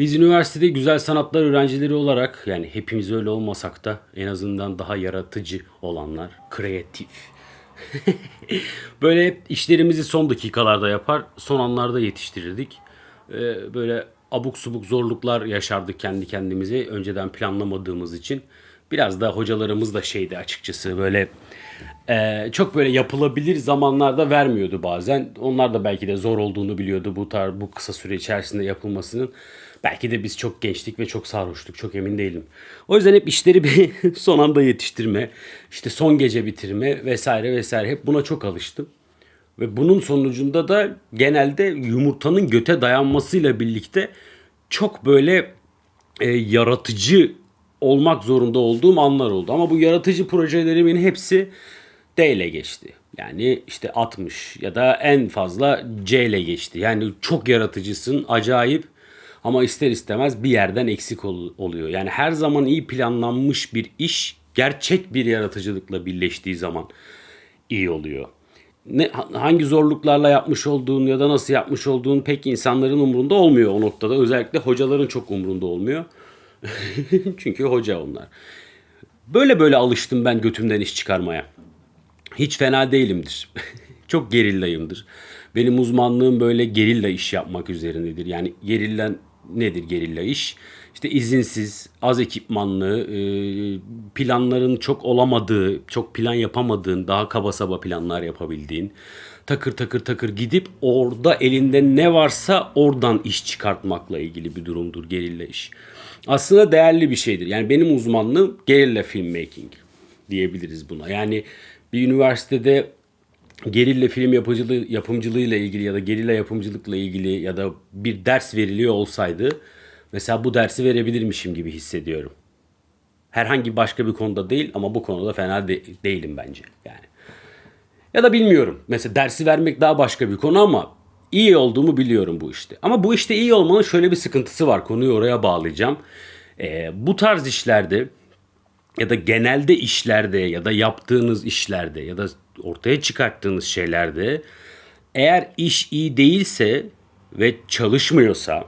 Biz üniversitede güzel sanatlar öğrencileri olarak yani hepimiz öyle olmasak da en azından daha yaratıcı olanlar, kreatif. böyle işlerimizi son dakikalarda yapar, son anlarda yetiştirirdik. Ee, böyle abuk subuk zorluklar yaşardık kendi kendimize önceden planlamadığımız için. Biraz da hocalarımız da şeydi açıkçası böyle e, çok böyle yapılabilir zamanlarda vermiyordu bazen. Onlar da belki de zor olduğunu biliyordu bu tar bu kısa süre içerisinde yapılmasının. Belki de biz çok gençtik ve çok sarhoştuk. Çok emin değilim. O yüzden hep işleri bir son anda yetiştirme, işte son gece bitirme vesaire vesaire hep buna çok alıştım. Ve bunun sonucunda da genelde yumurtanın göte dayanmasıyla birlikte çok böyle e, yaratıcı olmak zorunda olduğum anlar oldu. Ama bu yaratıcı projelerimin hepsi D ile geçti. Yani işte 60 ya da en fazla C ile geçti. Yani çok yaratıcısın, acayip ama ister istemez bir yerden eksik ol- oluyor. Yani her zaman iyi planlanmış bir iş gerçek bir yaratıcılıkla birleştiği zaman iyi oluyor. Ne, ha- hangi zorluklarla yapmış olduğun ya da nasıl yapmış olduğun pek insanların umurunda olmuyor o noktada. Özellikle hocaların çok umurunda olmuyor. Çünkü hoca onlar. Böyle böyle alıştım ben götümden iş çıkarmaya. Hiç fena değilimdir. Çok gerillayımdır. Benim uzmanlığım böyle gerilla iş yapmak üzerinedir. Yani gerilla nedir gerilla iş? İşte izinsiz, az ekipmanlı, e, planların çok olamadığı, çok plan yapamadığın, daha kaba saba planlar yapabildiğin, takır takır takır gidip orada elinde ne varsa oradan iş çıkartmakla ilgili bir durumdur gerilla iş. Aslında değerli bir şeydir. Yani benim uzmanlığım gerilla filmmaking diyebiliriz buna. Yani bir üniversitede gerilla film yapıcılığı, yapımcılığıyla ilgili ya da gerilla yapımcılıkla ilgili ya da bir ders veriliyor olsaydı mesela bu dersi verebilirmişim gibi hissediyorum. Herhangi başka bir konuda değil ama bu konuda fena de- değilim bence yani. Ya da bilmiyorum. Mesela dersi vermek daha başka bir konu ama iyi olduğumu biliyorum bu işte. Ama bu işte iyi olmanın şöyle bir sıkıntısı var. Konuyu oraya bağlayacağım. Ee, bu tarz işlerde ya da genelde işlerde ya da yaptığınız işlerde ya da ortaya çıkarttığınız şeylerde eğer iş iyi değilse ve çalışmıyorsa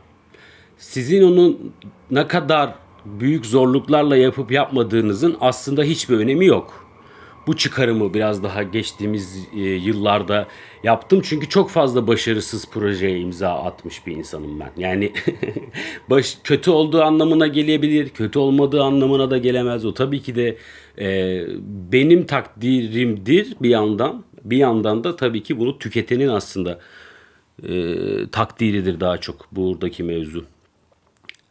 sizin onun ne kadar büyük zorluklarla yapıp yapmadığınızın aslında hiçbir önemi yok. Bu çıkarımı biraz daha geçtiğimiz e, yıllarda yaptım çünkü çok fazla başarısız projeye imza atmış bir insanım ben. Yani baş, kötü olduğu anlamına gelebilir, kötü olmadığı anlamına da gelemez. O tabii ki de e, benim takdirimdir bir yandan. Bir yandan da tabii ki bunu tüketenin aslında e, takdiridir daha çok buradaki mevzu.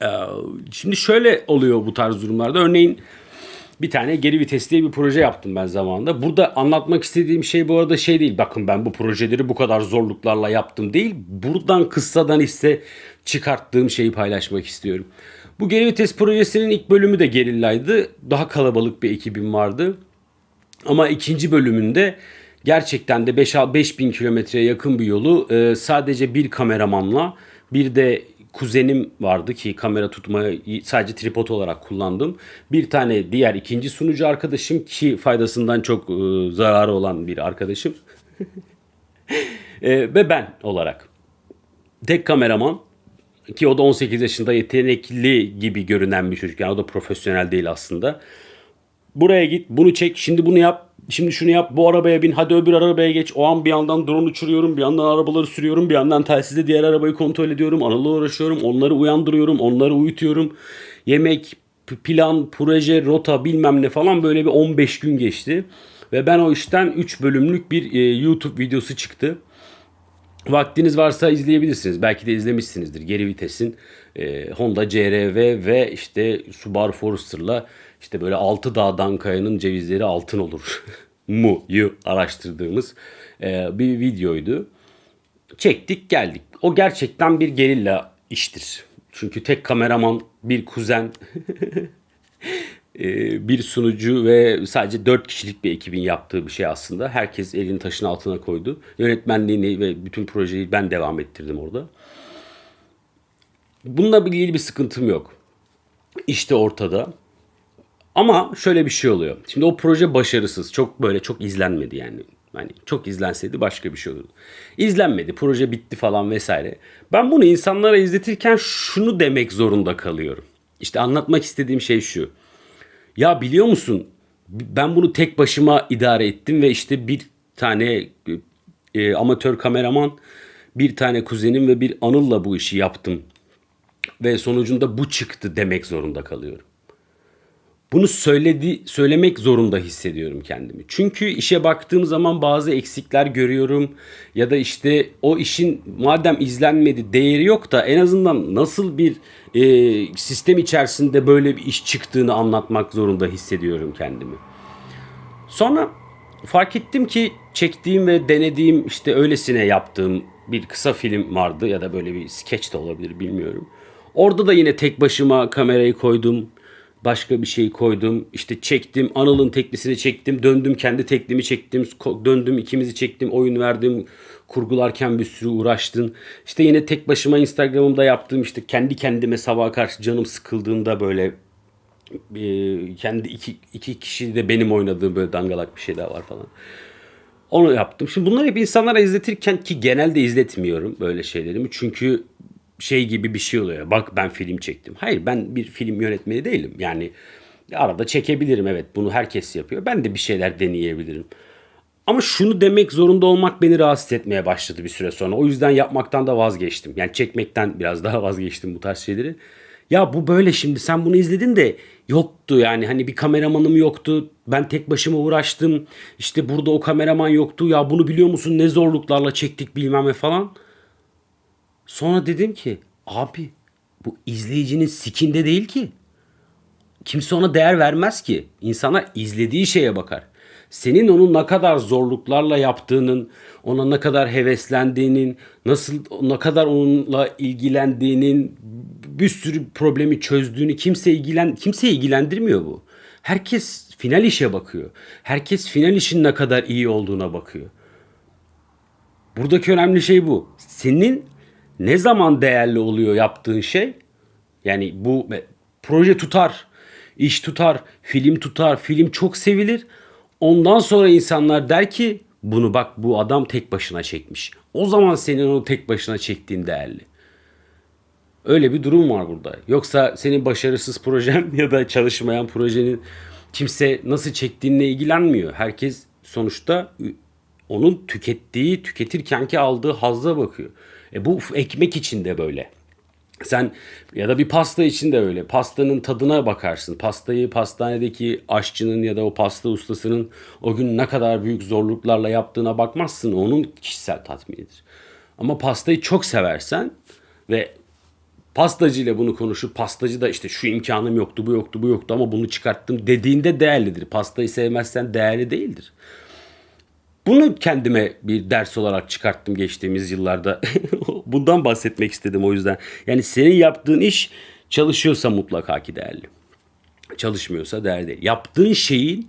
Ee, Şimdi şöyle oluyor bu tarz durumlarda. Örneğin bir tane geri vites diye bir proje yaptım ben zamanında. Burada anlatmak istediğim şey bu arada şey değil. Bakın ben bu projeleri bu kadar zorluklarla yaptım değil. Buradan kıssadan ise çıkarttığım şeyi paylaşmak istiyorum. Bu geri vites projesinin ilk bölümü de gerillaydı. Daha kalabalık bir ekibim vardı. Ama ikinci bölümünde gerçekten de 5 5000 kilometreye yakın bir yolu e, sadece bir kameramanla bir de kuzenim vardı ki kamera tutmayı sadece tripod olarak kullandım. Bir tane diğer ikinci sunucu arkadaşım ki faydasından çok e, zararı olan bir arkadaşım. E, ve ben olarak. Tek kameraman ki o da 18 yaşında yetenekli gibi görünen bir çocuk. Yani o da profesyonel değil aslında. Buraya git, bunu çek, şimdi bunu yap, şimdi şunu yap, bu arabaya bin, hadi öbür arabaya geç. O an bir yandan drone uçuruyorum, bir yandan arabaları sürüyorum, bir yandan telsizde diğer arabayı kontrol ediyorum, Anıl'la uğraşıyorum, onları uyandırıyorum, onları uyutuyorum. Yemek, plan, proje, rota bilmem ne falan böyle bir 15 gün geçti. Ve ben o işten 3 bölümlük bir e, YouTube videosu çıktı. Vaktiniz varsa izleyebilirsiniz. Belki de izlemişsinizdir. Geri vitesin e, Honda CR-V ve işte Subaru Forester'la işte böyle altı dağdan kayanın cevizleri altın olur mu yu araştırdığımız e, bir videoydu. Çektik geldik. O gerçekten bir gerilla iştir. Çünkü tek kameraman, bir kuzen, e, bir sunucu ve sadece 4 kişilik bir ekibin yaptığı bir şey aslında. Herkes elini taşın altına koydu. Yönetmenliğini ve bütün projeyi ben devam ettirdim orada. Bununla ilgili bir sıkıntım yok. İşte ortada. Ama şöyle bir şey oluyor. Şimdi o proje başarısız. Çok böyle çok izlenmedi yani. Hani çok izlenseydi başka bir şey olurdu. İzlenmedi, proje bitti falan vesaire. Ben bunu insanlara izletirken şunu demek zorunda kalıyorum. İşte anlatmak istediğim şey şu. Ya biliyor musun ben bunu tek başıma idare ettim ve işte bir tane e, amatör kameraman, bir tane kuzenim ve bir Anıl'la bu işi yaptım. Ve sonucunda bu çıktı demek zorunda kalıyorum. Bunu söyledi, söylemek zorunda hissediyorum kendimi. Çünkü işe baktığım zaman bazı eksikler görüyorum. Ya da işte o işin madem izlenmedi değeri yok da en azından nasıl bir e, sistem içerisinde böyle bir iş çıktığını anlatmak zorunda hissediyorum kendimi. Sonra fark ettim ki çektiğim ve denediğim işte öylesine yaptığım bir kısa film vardı ya da böyle bir skeç de olabilir bilmiyorum. Orada da yine tek başıma kamerayı koydum. Başka bir şey koydum. İşte çektim. Anıl'ın teklisini çektim. Döndüm kendi teklimi çektim. Döndüm ikimizi çektim. Oyun verdim. Kurgularken bir sürü uğraştın. İşte yine tek başıma Instagram'ımda yaptığım işte kendi kendime sabaha karşı canım sıkıldığında böyle e, kendi iki, iki kişi de benim oynadığım böyle dangalak bir şey daha var falan. Onu yaptım. Şimdi bunları hep insanlara izletirken ki genelde izletmiyorum böyle şeylerimi. Çünkü şey gibi bir şey oluyor. Bak ben film çektim. Hayır ben bir film yönetmeni değilim. Yani arada çekebilirim evet bunu herkes yapıyor. Ben de bir şeyler deneyebilirim. Ama şunu demek zorunda olmak beni rahatsız etmeye başladı bir süre sonra. O yüzden yapmaktan da vazgeçtim. Yani çekmekten biraz daha vazgeçtim bu tarz şeyleri. Ya bu böyle şimdi sen bunu izledin de yoktu yani hani bir kameramanım yoktu. Ben tek başıma uğraştım. İşte burada o kameraman yoktu. Ya bunu biliyor musun ne zorluklarla çektik bilmem ne falan. Sonra dedim ki abi bu izleyicinin sikinde değil ki. Kimse ona değer vermez ki. İnsana izlediği şeye bakar. Senin onun ne kadar zorluklarla yaptığının, ona ne kadar heveslendiğinin, nasıl ne kadar onunla ilgilendiğinin, bir sürü problemi çözdüğünü kimse ilgilen kimse ilgilendirmiyor bu. Herkes final işe bakıyor. Herkes final işin ne kadar iyi olduğuna bakıyor. Buradaki önemli şey bu. Senin ne zaman değerli oluyor yaptığın şey? Yani bu proje tutar, iş tutar, film tutar, film çok sevilir. Ondan sonra insanlar der ki bunu bak bu adam tek başına çekmiş. O zaman senin onu tek başına çektiğin değerli. Öyle bir durum var burada. Yoksa senin başarısız projen ya da çalışmayan projenin kimse nasıl çektiğinle ilgilenmiyor. Herkes sonuçta onun tükettiği, tüketirkenki aldığı hazza bakıyor. E bu ekmek için de böyle. Sen ya da bir pasta için de öyle. Pastanın tadına bakarsın. Pastayı pastanedeki aşçının ya da o pasta ustasının o gün ne kadar büyük zorluklarla yaptığına bakmazsın. Onun kişisel tatminidir. Ama pastayı çok seversen ve pastacıyla bunu konuşup pastacı da işte şu imkanım yoktu, bu yoktu, bu yoktu ama bunu çıkarttım dediğinde değerlidir. Pastayı sevmezsen değerli değildir. Bunu kendime bir ders olarak çıkarttım geçtiğimiz yıllarda. Bundan bahsetmek istedim o yüzden. Yani senin yaptığın iş çalışıyorsa mutlaka ki değerli. Çalışmıyorsa değerli değil. Yaptığın şeyin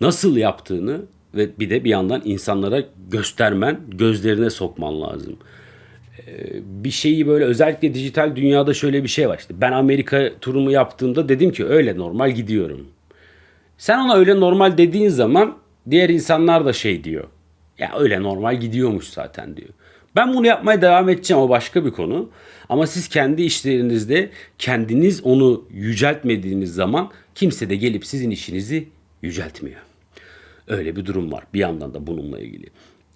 nasıl yaptığını ve bir de bir yandan insanlara göstermen, gözlerine sokman lazım. Ee, bir şeyi böyle özellikle dijital dünyada şöyle bir şey var. İşte ben Amerika turumu yaptığımda dedim ki öyle normal gidiyorum. Sen ona öyle normal dediğin zaman diğer insanlar da şey diyor. Ya öyle normal gidiyormuş zaten diyor. Ben bunu yapmaya devam edeceğim o başka bir konu. Ama siz kendi işlerinizde kendiniz onu yüceltmediğiniz zaman kimse de gelip sizin işinizi yüceltmiyor. Öyle bir durum var bir yandan da bununla ilgili.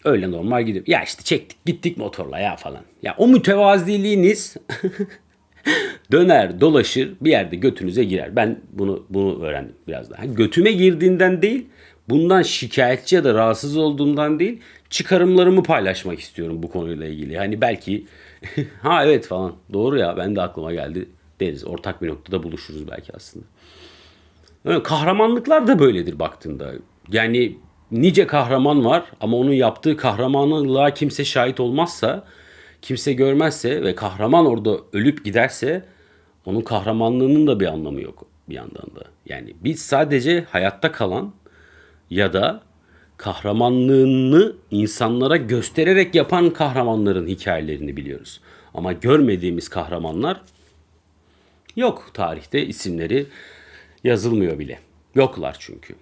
Öyle normal gidiyor. Ya işte çektik gittik motorla ya falan. Ya o mütevaziliğiniz döner dolaşır bir yerde götünüze girer. Ben bunu bunu öğrendim biraz daha. Götüme girdiğinden değil bundan şikayetçi ya da rahatsız olduğumdan değil çıkarımlarımı paylaşmak istiyorum bu konuyla ilgili. Hani belki ha evet falan doğru ya ben de aklıma geldi deriz. Ortak bir noktada buluşuruz belki aslında. Yani kahramanlıklar da böyledir baktığında. Yani nice kahraman var ama onun yaptığı kahramanlığa kimse şahit olmazsa, kimse görmezse ve kahraman orada ölüp giderse onun kahramanlığının da bir anlamı yok bir yandan da. Yani biz sadece hayatta kalan ya da kahramanlığını insanlara göstererek yapan kahramanların hikayelerini biliyoruz. Ama görmediğimiz kahramanlar yok tarihte isimleri yazılmıyor bile. Yoklar çünkü.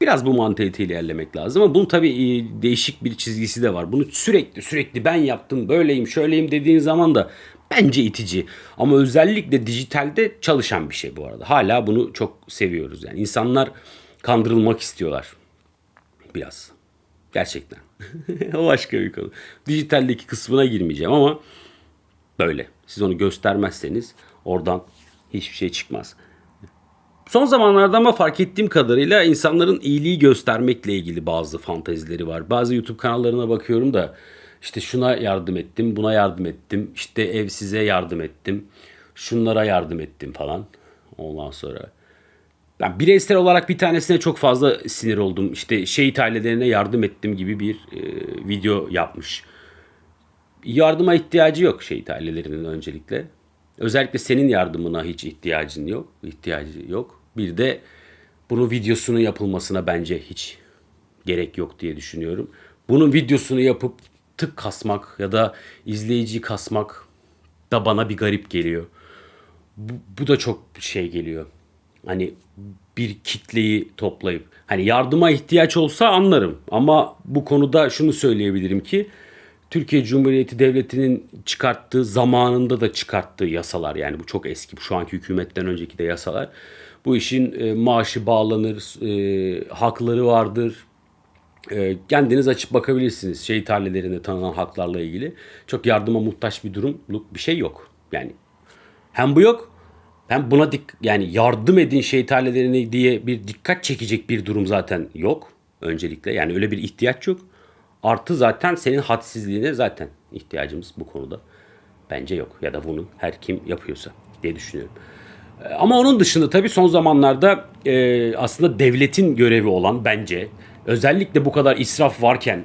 Biraz bu mantaliteyle ilerlemek lazım ama bunun tabii e, değişik bir çizgisi de var. Bunu sürekli sürekli ben yaptım, böyleyim, şöyleyim dediğin zaman da bence itici. Ama özellikle dijitalde çalışan bir şey bu arada. Hala bunu çok seviyoruz. Yani insanlar kandırılmak istiyorlar. Biraz. Gerçekten. o başka bir konu. Dijitaldeki kısmına girmeyeceğim ama böyle. Siz onu göstermezseniz oradan hiçbir şey çıkmaz. Son zamanlarda ama fark ettiğim kadarıyla insanların iyiliği göstermekle ilgili bazı fantezileri var. Bazı YouTube kanallarına bakıyorum da işte şuna yardım ettim, buna yardım ettim, işte ev size yardım ettim, şunlara yardım ettim falan. Ondan sonra ben bireysel olarak bir tanesine çok fazla sinir oldum. İşte şehit ailelerine yardım ettim gibi bir e, video yapmış. Yardıma ihtiyacı yok şehit ailelerinin öncelikle. Özellikle senin yardımına hiç ihtiyacın yok. ihtiyacı yok. Bir de bunun videosunu yapılmasına bence hiç gerek yok diye düşünüyorum. Bunun videosunu yapıp tık kasmak ya da izleyiciyi kasmak da bana bir garip geliyor. Bu, bu da çok şey geliyor. Hani bir kitleyi toplayıp hani yardıma ihtiyaç olsa anlarım ama bu konuda şunu söyleyebilirim ki Türkiye Cumhuriyeti Devleti'nin çıkarttığı zamanında da çıkarttığı yasalar yani bu çok eski şu anki hükümetten önceki de yasalar bu işin e, maaşı bağlanır, e, hakları vardır. E, kendiniz açıp bakabilirsiniz şehit ailelerine tanınan haklarla ilgili. Çok yardıma muhtaç bir durumluk bir şey yok. Yani hem bu yok hem buna dik yani yardım edin şehit ailelerine diye bir dikkat çekecek bir durum zaten yok öncelikle. Yani öyle bir ihtiyaç yok. Artı zaten senin hadsizliğine zaten ihtiyacımız bu konuda bence yok. Ya da bunu her kim yapıyorsa diye düşünüyorum. E, Ama onun dışında tabii son zamanlarda e, aslında devletin görevi olan bence özellikle bu kadar israf varken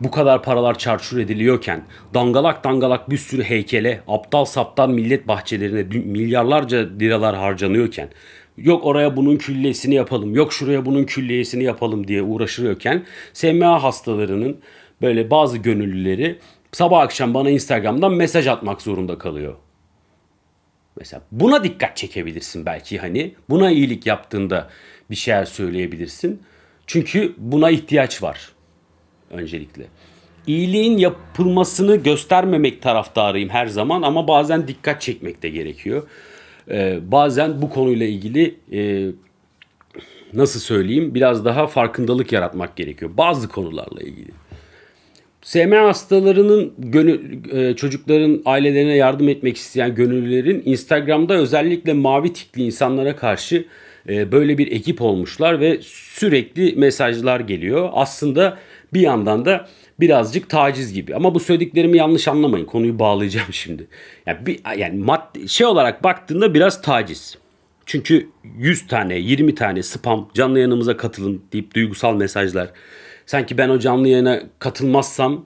bu kadar paralar çarçur ediliyorken dangalak dangalak bir sürü heykele aptal saptal millet bahçelerine milyarlarca liralar harcanıyorken yok oraya bunun külliyesini yapalım yok şuraya bunun külliyesini yapalım diye uğraşılıyorken SMA hastalarının böyle bazı gönüllüleri sabah akşam bana Instagram'dan mesaj atmak zorunda kalıyor. Mesela buna dikkat çekebilirsin belki hani. Buna iyilik yaptığında bir şeyler söyleyebilirsin. Çünkü buna ihtiyaç var öncelikle. İyiliğin yapılmasını göstermemek taraftarıyım her zaman ama bazen dikkat çekmek de gerekiyor. Ee, bazen bu konuyla ilgili e, nasıl söyleyeyim biraz daha farkındalık yaratmak gerekiyor bazı konularla ilgili. SMA hastalarının gönül, e, çocukların ailelerine yardım etmek isteyen gönüllülerin Instagram'da özellikle mavi tikli insanlara karşı e, böyle bir ekip olmuşlar ve sürekli mesajlar geliyor. Aslında bir yandan da birazcık taciz gibi. Ama bu söylediklerimi yanlış anlamayın. Konuyu bağlayacağım şimdi. Yani bir yani madde, şey olarak baktığında biraz taciz. Çünkü 100 tane, 20 tane spam canlı yayınımıza katılın deyip duygusal mesajlar. Sanki ben o canlı yayına katılmazsam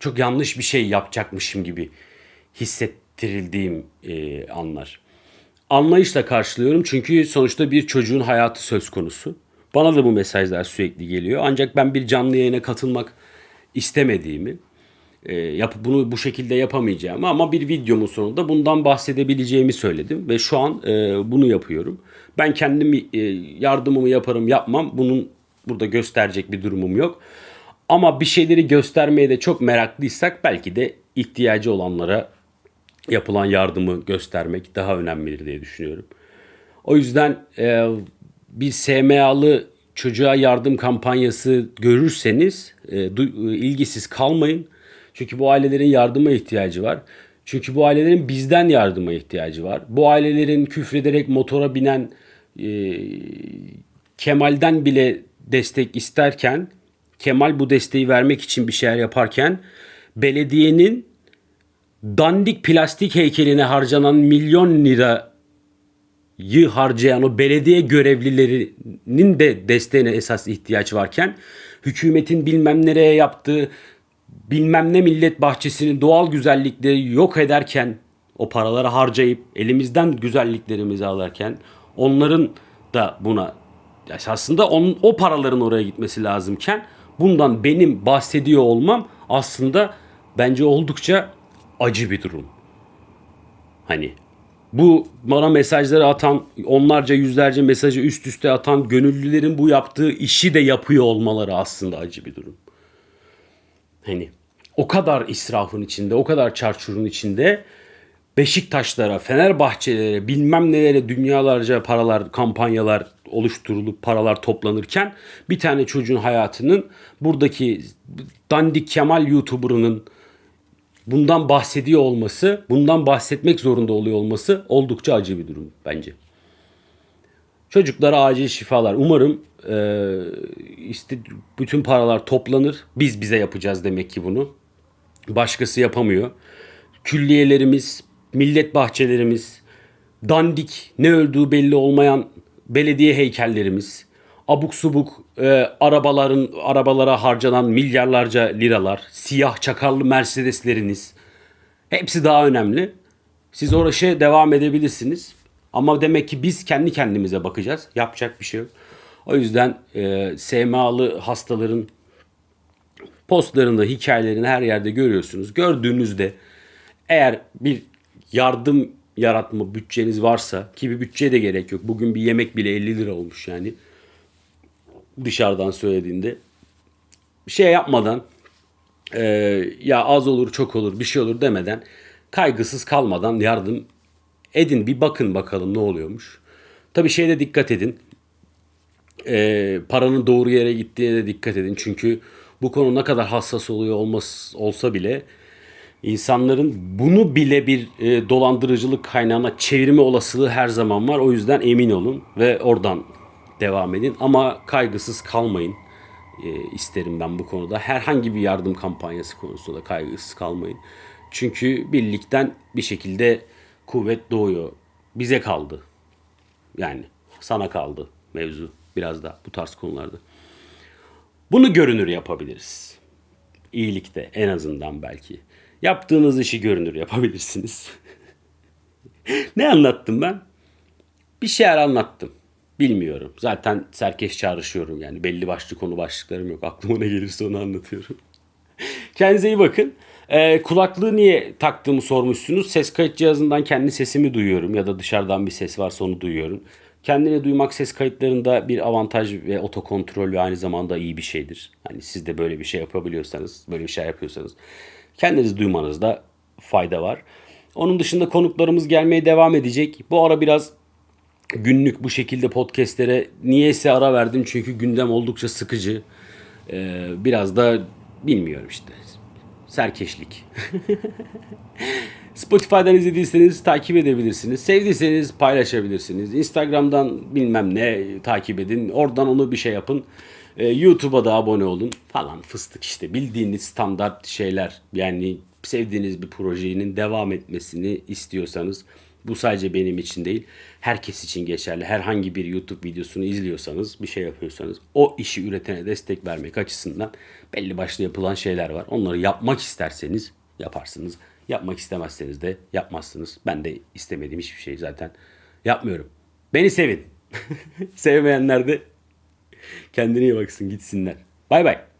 çok yanlış bir şey yapacakmışım gibi hissettirildiğim e, anlar. Anlayışla karşılıyorum çünkü sonuçta bir çocuğun hayatı söz konusu. Bana da bu mesajlar sürekli geliyor. Ancak ben bir canlı yayına katılmak istemediğimi, e, yap, bunu bu şekilde yapamayacağımı ama bir videomun sonunda bundan bahsedebileceğimi söyledim ve şu an e, bunu yapıyorum. Ben kendim e, yardımımı yaparım yapmam bunun burada gösterecek bir durumum yok. Ama bir şeyleri göstermeye de çok meraklıysak belki de ihtiyacı olanlara yapılan yardımı göstermek daha önemlidir diye düşünüyorum. O yüzden e, bir SMA'lı çocuğa yardım kampanyası görürseniz e, du- ilgisiz kalmayın. Çünkü bu ailelerin yardıma ihtiyacı var. Çünkü bu ailelerin bizden yardıma ihtiyacı var. Bu ailelerin küfrederek motora binen e, Kemal'den bile destek isterken Kemal bu desteği vermek için bir şeyler yaparken belediyenin dandik plastik heykeline harcanan milyon lirayı harcayan o belediye görevlilerinin de desteğine esas ihtiyaç varken hükümetin bilmem nereye yaptığı bilmem ne millet bahçesinin doğal güzellikleri yok ederken o paraları harcayıp elimizden güzelliklerimizi alırken onların da buna aslında on, o paraların oraya gitmesi lazımken bundan benim bahsediyor olmam aslında bence oldukça acı bir durum. Hani Bu bana mesajları atan, onlarca yüzlerce mesajı üst üste atan gönüllülerin bu yaptığı işi de yapıyor olmaları aslında acı bir durum. Hani o kadar israfın içinde, o kadar çarçurun içinde Beşiktaşlara, Fenerbahçelere, bilmem nelere dünyalarca paralar, kampanyalar oluşturulup paralar toplanırken bir tane çocuğun hayatının buradaki dandik Kemal YouTuber'ının bundan bahsediyor olması, bundan bahsetmek zorunda oluyor olması oldukça acı bir durum bence. Çocuklara acil şifalar. Umarım e, işte bütün paralar toplanır. Biz bize yapacağız demek ki bunu. Başkası yapamıyor. Külliyelerimiz, millet bahçelerimiz, dandik, ne öldüğü belli olmayan belediye heykellerimiz, abuk subuk e, arabaların arabalara harcanan milyarlarca liralar, siyah çakarlı Mercedesleriniz hepsi daha önemli. Siz oraya devam edebilirsiniz. Ama demek ki biz kendi kendimize bakacağız. Yapacak bir şey yok. O yüzden e, SMA'lı hastaların postlarında, hikayelerini her yerde görüyorsunuz. Gördüğünüzde eğer bir yardım yaratma bütçeniz varsa ki bir bütçeye de gerek yok. Bugün bir yemek bile 50 lira olmuş yani. Dışarıdan söylediğinde. Şey yapmadan e, ya az olur çok olur bir şey olur demeden kaygısız kalmadan yardım edin bir bakın bakalım ne oluyormuş. Tabi şeyde dikkat edin. E, paranın doğru yere gittiğine de dikkat edin. Çünkü bu konu ne kadar hassas oluyor olmaz, olsa bile insanların bunu bile bir e, dolandırıcılık kaynağına çevirme olasılığı her zaman var. O yüzden emin olun ve oradan devam edin. Ama kaygısız kalmayın e, isterim ben bu konuda. Herhangi bir yardım kampanyası konusunda kaygısız kalmayın. Çünkü birlikten bir şekilde kuvvet doğuyor. Bize kaldı. Yani sana kaldı mevzu biraz da bu tarz konularda. Bunu görünür yapabiliriz. İyilikte en azından belki. Yaptığınız işi görünür yapabilirsiniz. ne anlattım ben? Bir şeyler anlattım. Bilmiyorum. Zaten serkeş çağrışıyorum yani. Belli başlı konu başlıklarım yok. Aklıma ne gelirse onu anlatıyorum. Kendinize iyi bakın. Ee, kulaklığı niye taktığımı sormuşsunuz. Ses kayıt cihazından kendi sesimi duyuyorum ya da dışarıdan bir ses varsa onu duyuyorum. Kendini duymak ses kayıtlarında bir avantaj ve otokontrol ve aynı zamanda iyi bir şeydir. Hani siz de böyle bir şey yapabiliyorsanız, böyle bir şey yapıyorsanız kendiniz duymanızda fayda var. Onun dışında konuklarımız gelmeye devam edecek. Bu ara biraz günlük bu şekilde podcastlere niyeyse ara verdim çünkü gündem oldukça sıkıcı. Ee, biraz da bilmiyorum işte. Serkeşlik. Spotify'dan izlediyseniz takip edebilirsiniz. Sevdiyseniz paylaşabilirsiniz. Instagram'dan bilmem ne takip edin. Oradan onu bir şey yapın. Ee, YouTube'a da abone olun falan fıstık işte. Bildiğiniz standart şeyler. Yani sevdiğiniz bir projenin devam etmesini istiyorsanız bu sadece benim için değil. Herkes için geçerli. Herhangi bir YouTube videosunu izliyorsanız, bir şey yapıyorsanız o işi üretene destek vermek açısından belli başlı yapılan şeyler var. Onları yapmak isterseniz yaparsınız. Yapmak istemezseniz de yapmazsınız. Ben de istemediğim hiçbir şey zaten yapmıyorum. Beni sevin. Sevmeyenler de kendine iyi baksın gitsinler. Bay bay.